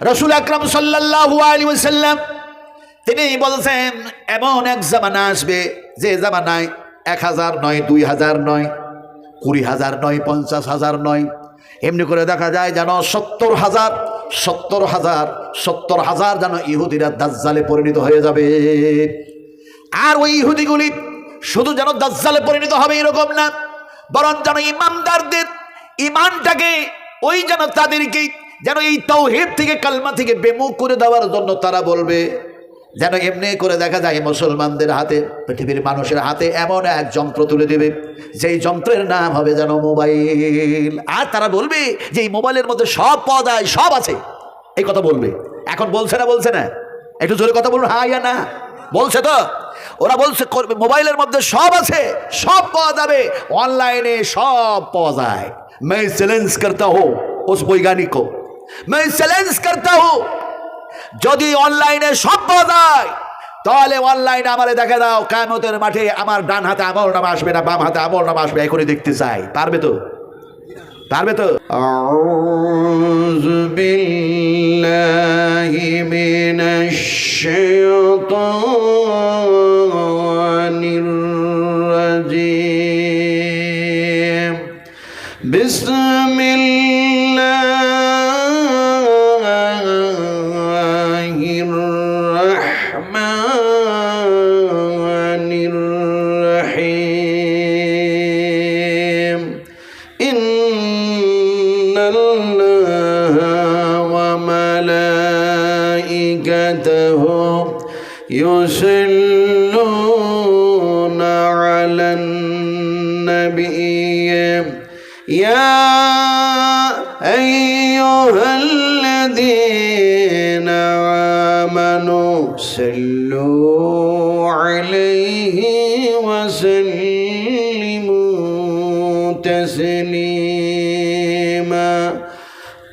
রসুল আকরাম সাল্লাল্লাহু আলাইহি ওয়াসাল্লাম, তিনি বলছেন, এমন এক জামানা আসবে, যে জামানায় এক হাজার নয়, দুই হাজার নয়, কুড়ি হাজার নয়, পঞ্চাশ হাজার নয়, এমনি করে দেখা যায় যেন সত্তর হাজার সত্তর হাজার সত্তর হাজার যেন ইহুদিরা দাজ্জালে পরিণত হয়ে যাবে। আর ওই ইহুদিগুলি শুধু যেন দাজ্জালে পরিণত হবে এরকম না বরং যেন ইমানদারদের ইমানটাকে ওই যেন তাদেরকে যেন এই তৌহিদ থেকে কালমা থেকে বেমুখ করে দেওয়ার জন্য তারা বলবে যেন এমনি করে দেখা যায় মুসলমানদের হাতে পৃথিবীর মানুষের হাতে এমন এক যন্ত্র তুলে দেবে যেই যন্ত্রের নাম হবে যেন মোবাইল আর তারা বলবে যে এই মোবাইলের মধ্যে সব পাওয়া যায় সব আছে এই কথা বলবে এখন বলছে না বলছে না একটু জোরে কথা বলুন হ্যাঁ ইয়া না বলছে তো ওরা বলছে করবে মোবাইলের মধ্যে সব আছে সব পাওয়া যাবে অনলাইনে সব পাওয়া যায় मैं চ্যালেঞ্জ करता हूं उस वैज्ञानिक को मैं चैलेंज करता हूं। যদি অনলাইনে সব পাওয়া তাহলে অনলাইনে আমারে দেখে দাও, কায়মতের মাঠে আমার ডান হাতে আমল নামা আসবে না, বাম হাতে আমল নামা আসবে, এখনই দেখতে চাই। পারবে তো? পারবে তো? বিষ্ণু يا أيها الذين آمنوا صلوا عليه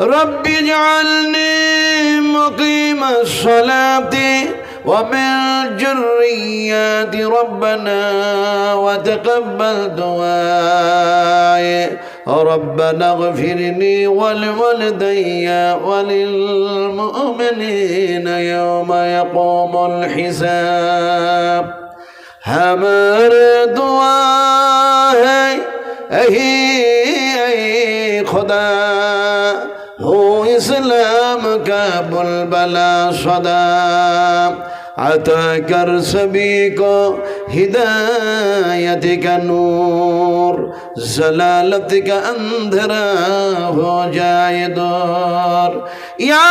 رب اجعلني مقيم الصلاة ومن جرياتي ربنا وتقبل دعائي. ربنا اغفرني ولوالدي وللمؤمنين يوم يقوم الحساب. همار دعائي أهي اہی اہی البلا صدا عطاك رسبيك هدايتك نور زلالتك أنذراه جاي دور يا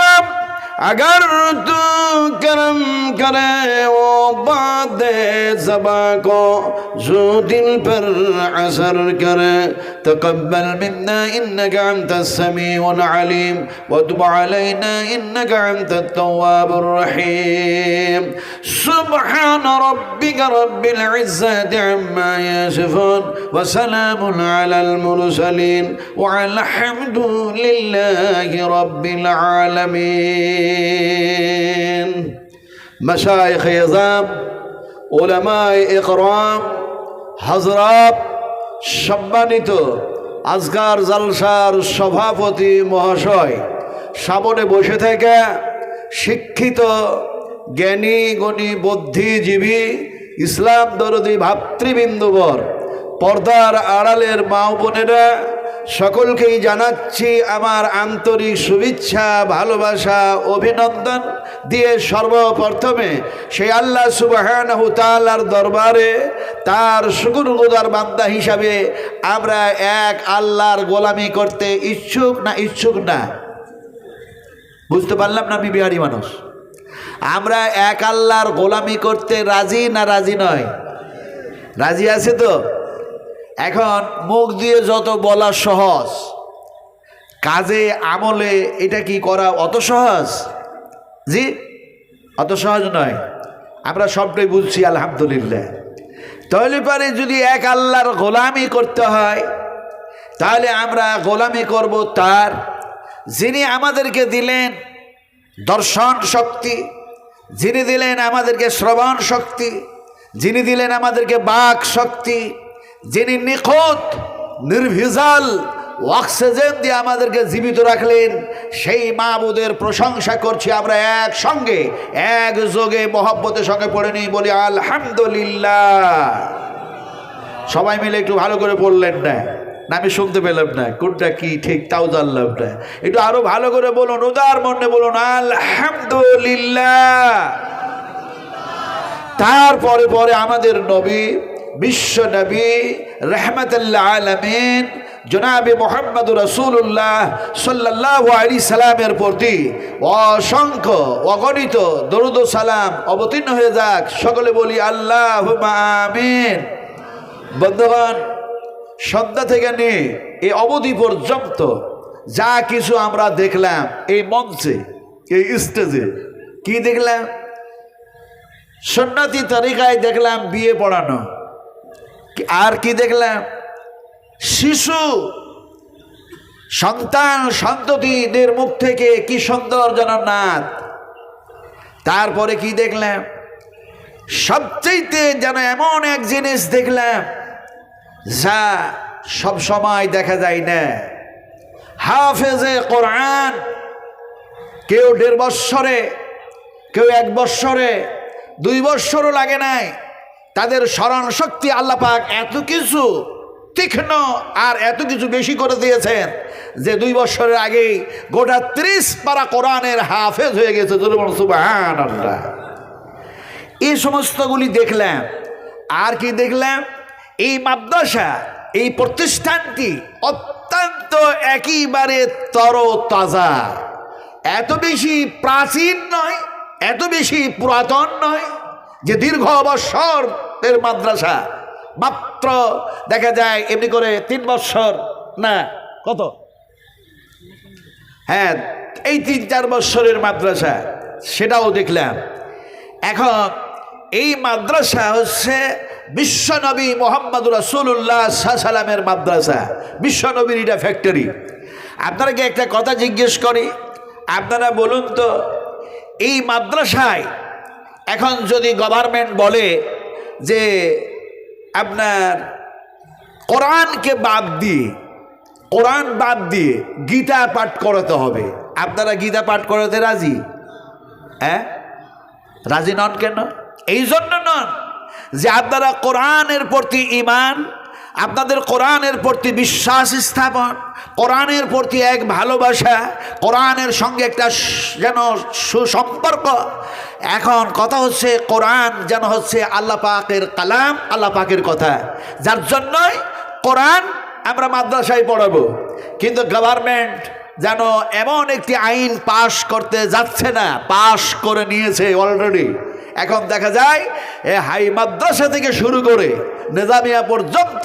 رب اگر تو کرم کرے وہ باد زبا کو جو دل پر اثر تقبل منا إنك أنت السميع العليم. وتب علينا إنك أنت التواب الرحيم. سبحان ربك رب العزة عما يصفون. وسلام على المرسلين. وعلى الحمد لله رب العالمين. مشايخ عظام علماء اقرام হজরত সম্মানিত আজগার জালসার সভাপতি মহাশয় সামনে বসে থেকে শিক্ষিত, জ্ঞানী, গণী, বুদ্ধিজীবী, ইসলাম দরদি ভাতৃবিন্দুবর পর্দার আড়ালের মা বোনেরা সকলকেই জানাচ্ছি আমার আন্তরিক শুভেচ্ছা, ভালোবাসা, অভিনন্দন দিয়ে সর্বপ্রথমে সেই আল্লাহ সুবাহানহু তাআলার দরবারে তার শুকুরগুদার বান্দা হিসাবে আমরা এক আল্লাহর গোলামি করতে ইচ্ছুক না ইচ্ছুক না? বুঝতে পারলাম না আমি বিহারি মানুষ? আমরা এক আল্লাহর গোলামি করতে রাজি না রাজি নয়? রাজি আছে তো? এখন মুখ দিয়ে যত বলা সহজ, কাজে, আমলে এটা কি করা অত সহজ? জি? অত সহজ নয়। আমরা সবটাই বুঝছি, আলহামদুলিল্লাহ। তাহলে পারে যদি এক আল্লাহর গোলামি করতে হয়, তাহলে আমরা গোলামি করব তার, যিনি আমাদেরকে দিলেন দর্শন শক্তি, যিনি দিলেন আমাদেরকে শ্রবণ শক্তি, যিনি দিলেন আমাদেরকে বাক শক্তি যিনি নিখুঁত নির্ভিজাল, অক্সিজেন দিয়ে আমাদেরকে জীবিত রাখলেন, সেই মাহবুদের প্রশংসা করছি আমরা একসঙ্গে এক যোগে মহব্বতের সঙ্গে পড়ে নিই বলি, আলহামদুলিল্লাহ। সবাই মিলে একটু ভালো করে পড়লেন না না আমি শুনতে পেলাম না, কোনটা কি ঠিক তাও জানলাম না। একটু আরও ভালো করে বলুন, উদার মনে বলুন, আলহামদুলিল্লাহ। তারপরে পরে আমাদের নবী বিশ্ব নবী রহমতুল্লাহ আলমিন জনাবে মোহাম্মদ রসুল্লাহ সাল্লাহ আলী সালামের প্রতি অসংখ্য, অগণিত দরুদ সালাম অবতীর্ণ হয়ে যাক। সকলে বলি আল্লাহ আমিন। বন্ধুগণ, সন্ধ্যা থেকে নিয়ে এই অবধি পর্যন্ত যা কিছু আমরা দেখলাম এই মঞ্চে, এই স্টেজে, কি দেখলাম? সন্ন্যাতি তরিকায় দেখলাম বিয়ে পড়ানো। আর কি দেখলাম? শিশু, সন্তান, সন্ততিদের মুখ থেকে কি সুন্দর যেন নাথ তারপরে কি দেখলাম? সবচেয়েতে যেন এমন এক জিনিস দেখলাম যা সব সময় দেখা যায় না। হাফেজে কোরআন, কেউ দেড় বৎসরে, কেউ এক বৎসরে, দুই বৎসরও লাগে নাই। তাদের স্মরণ শক্তি আল্লাপাক এত কিছু তীক্ষ্ণ আর এত কিছু বেশি করে দিয়েছেন যে দুই বছরের আগেই গোটা ত্রিশ পারা কোরআনের হাফেজ হয়ে গেছে এই সমস্তগুলি দেখলাম আর কি দেখলাম এই মাদ্রাসা, এই প্রতিষ্ঠানটি অত্যন্ত একেবারে তর তাজা এত বেশি প্রাচীন নয়, এত বেশি পুরাতন নয় যে দীর্ঘ বৎসর এর মাদ্রাসা। মাত্র, দেখা যায়, এমনি করে তিন বৎসর না, কত? হ্যাঁ এই তিন চার বৎসরের মাদ্রাসা, সেটাও দেখলাম। এখন, এই মাদ্রাসা হচ্ছে বিশ্বনবী মোহাম্মদ রাসুল্লাহ সালামের মাদ্রাসা। বিশ্বনবীর এটা ফ্যাক্টরি আপনাকে একটা কথা জিজ্ঞেস করি? আপনারা বলুন তো, এই মাদ্রাসায় এখন যদি গভর্নমেন্ট বলে যে আপনার কোরআনকে বাদ দিয়ে, কোরআন বাদ দিয়ে গীতা পাঠ করাতে হবে। আপনারা গীতা পাঠ করাতে রাজি? হ্যাঁ? রাজি নন কেন? এই জন্য নন যে আপনারা কোরআনের প্রতি ইমান আপনাদের কোরআনের প্রতি বিশ্বাস স্থাপন। কোরআনের প্রতি এক ভালোবাসা, কোরআনের সঙ্গে একটা যেন সুসম্পর্ক। এখন কথা হচ্ছে কোরআন যেন হচ্ছে আল্লাহ পাকের কালাম, আল্লাহ পাকের কথা। যার জন্যই কোরআন আমরা মাদ্রাসায় পড়াবো। কিন্তু গভর্নমেন্ট যেন এমন একটি আইন পাশ করতে যাচ্ছে না, পাশ করে নিয়েছে অলরেডি। এখন দেখা যায়, এ হাই মাদ্রাসা থেকে শুরু করে নেজামিয়া পর্যন্ত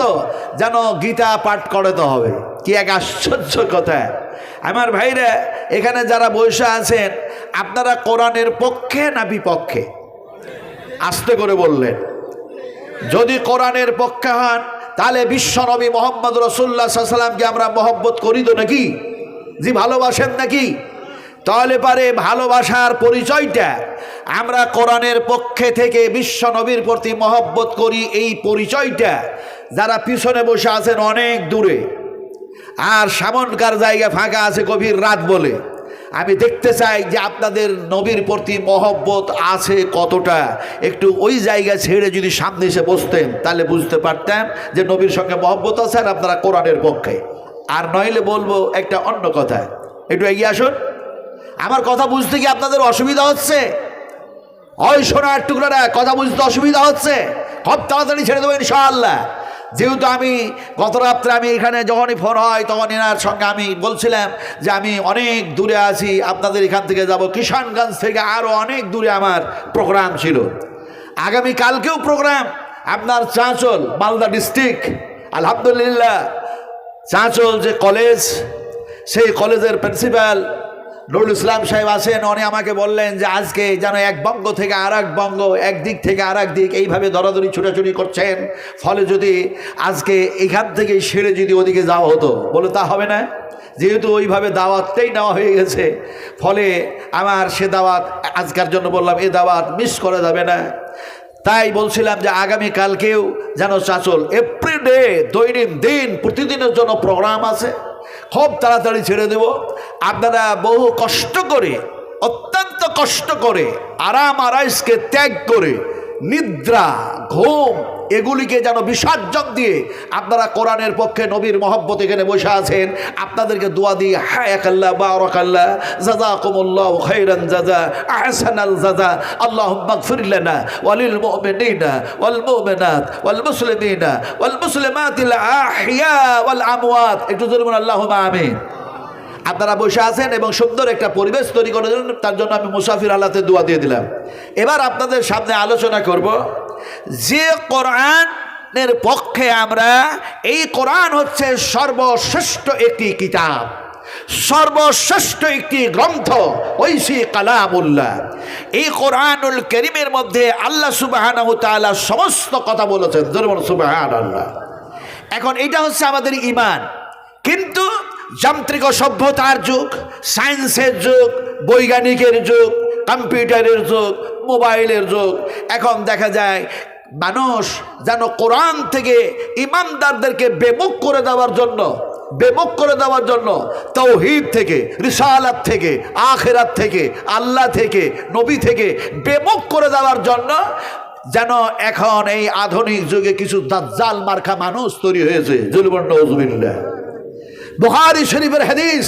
যেন গীতা পাঠ করাতে হবে। কি এক আশ্চর্য কথা। আমার ভাইরা, এখানে যারা বসে আছেন, আপনারা কোরআনের পক্ষে না বিপক্ষে? আস্তে করে বললেন। যদি কোরআনের পক্ষে হন, তাহলে বিশ্বনবী মোহাম্মদ রসুল্লাহ সাল্লামকে আমরা মহব্বত করি তো নাকি? জি, ভালোবাসেন নাকি? তাহলে পারে ভালোবাসার পরিচয়টা আমরা কোরআনের পক্ষে থেকে বিশ্বনবীর প্রতি মহব্বত করি এই পরিচয়টা। যারা পিছনে বসে আছেন অনেক দূরে। আর সামনকার জায়গা ফাঁকা আছে গভীর রাত বলে। আমি দেখতে চাই যে আপনাদের নবীর প্রতি মহব্বত আছে কতটা। একটু ওই জায়গা ছেড়ে যদি সামনে এসে বসতেন, তাহলে বুঝতে পারতাম যে নবীর সঙ্গে মহব্বত আছে আর আপনারা কোরআনের পক্ষে। আর নইলে বলব একটা অন্য কথা। একটু এগিয়ে আসুন। আমার কথা বুঝতে কি আপনাদের অসুবিধা হচ্ছে? ওই সোনার টুকরাটা, কথা বুঝতে অসুবিধা হচ্ছে? খুব তাড়াতাড়ি ছেড়ে দেবো ইনশাআল্লাহ। যেহেতু আমি গত রাত্রে আমি এখানে যখনই ফোন হয়, তখন এনার সঙ্গে আমি বলছিলাম যে আমি অনেক দূরে আছি, আপনাদের এখান থেকে যাব। কিষানগঞ্জ থেকে আরও অনেক দূরে আমার প্রোগ্রাম ছিল। আগামী কালকেও প্রোগ্রাম। আপনার চাঁচল, মালদা ডিস্ট্রিক্ট, আলহামদুলিল্লাহ। চাঁচল যে কলেজ, সেই কলেজের প্রিন্সিপাল নুরুল ইসলাম সাহেব আছেন, উনি আমাকে বললেন যে আজকে যেন এক বঙ্গ থেকে আর এক বঙ্গ একদিক থেকে আর দিক এইভাবে দরাদরি ছুটাছুটি করছেন। ফলে যদি আজকে এখান থেকে সেরে যদি ওদিকে যাওয়া হতো, বলে তা হবে না। যেহেতু ওইভাবে দাওয়াতটাই নেওয়া হয়ে গেছে, ফলে আমার সে দাওয়াত আজকার জন্য বললাম, এ দাওয়াত মিস করা যাবে না। তাই বলছিলাম যে আগামী কালকেও যেন চাচল এভরি এপ্রিলে দৈনিক দিন প্রতিদিনের জন্য প্রোগ্রাম আছে, খুব তাড়াতাড়ি ছেড়ে দেব। আপনারা বহু কষ্ট করে, অত্যন্ত কষ্ট করে, আরাম আরাইসকে ত্যাগ করে, নিদ্রা, ঘুম, এগুলিকে যেন বিসর্জন দিয়ে আপনারা কোরআনের পক্ষে নবীর মহব্বত এখানে বসে আছেন। আপনাদেরকে দোয়া দিয়ে হায়াকাল্লাহ বারাকাল্লাহ জাজাকুমুল্লাহ খাইরান জাজা আহসানাল জাজা আল্লাহ মাগফিরলানা ওয়ালিল মুমিনিনা ওয়াল মুমিনাত ওয়াল মুসলিমিনা ওয়াল মুসলিমাতিল আহইয়া ওয়াল আমওয়াত। একটু জোরে বলুন, আল্লাহুম্মা আমিন। আপনারা বসে আছেন এবং সুন্দর একটা পরিবেশ তৈরি করে দিলেন। তার জন্য আমি মুসাফির আল্লাহতে দোয়া দিয়ে দিলাম। এবার আপনাদের সামনে আলোচনা করব যে কোরআনের পক্ষে আমরা, এই কোরআন হচ্ছে সর্বশ্রেষ্ঠ একটি কিতাব, সর্বশ্রেষ্ঠ একটি গ্রন্থ, ঐশী কালামুল্লাহ। এই কোরআনুল করিমের মধ্যে আল্লাহ সুবাহ সমস্ত কথা বলেছেন। সুবাহ আল্লাহ এখন এটা হচ্ছে আমাদের ইমান কিন্তু যান্ত্রিক সভ্যতার যুগ সায়েন্সের যুগ, বৈজ্ঞানিকের যুগ কম্পিউটারের যুগ মোবাইলের যুগ। এখন দেখা যায়, মানুষ যেন কোরআন থেকে ইমানদারদেরকে বেমুখ করে দেওয়ার জন্য, বেমুখ করে দেওয়ার জন্য তৌহিদ থেকে, রিসালাত থেকে, আখেরাত থেকে, আল্লাহ থেকে, নবী থেকে বেমুখ করে দেওয়ার জন্য যেন এখন এই আধুনিক যুগে কিছু দাজ্জাল মার্কা মানুষ তৈরি হয়েছে। জুলবন্ড বুহারি শরীফের হাদিস।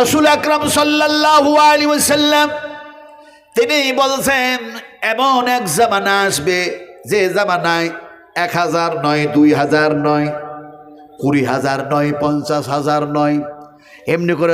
রসুল আকরম সাল্লাহ আলী ওয়াসাল্লাম তিনি বলছেন, এমন এক জামানা আসবে যে জামানায় এক হাজার নয়, দুই হাজার নয়, কুড়ি হাজার নয়, পঞ্চাশ হাজার নয়। এমনি করে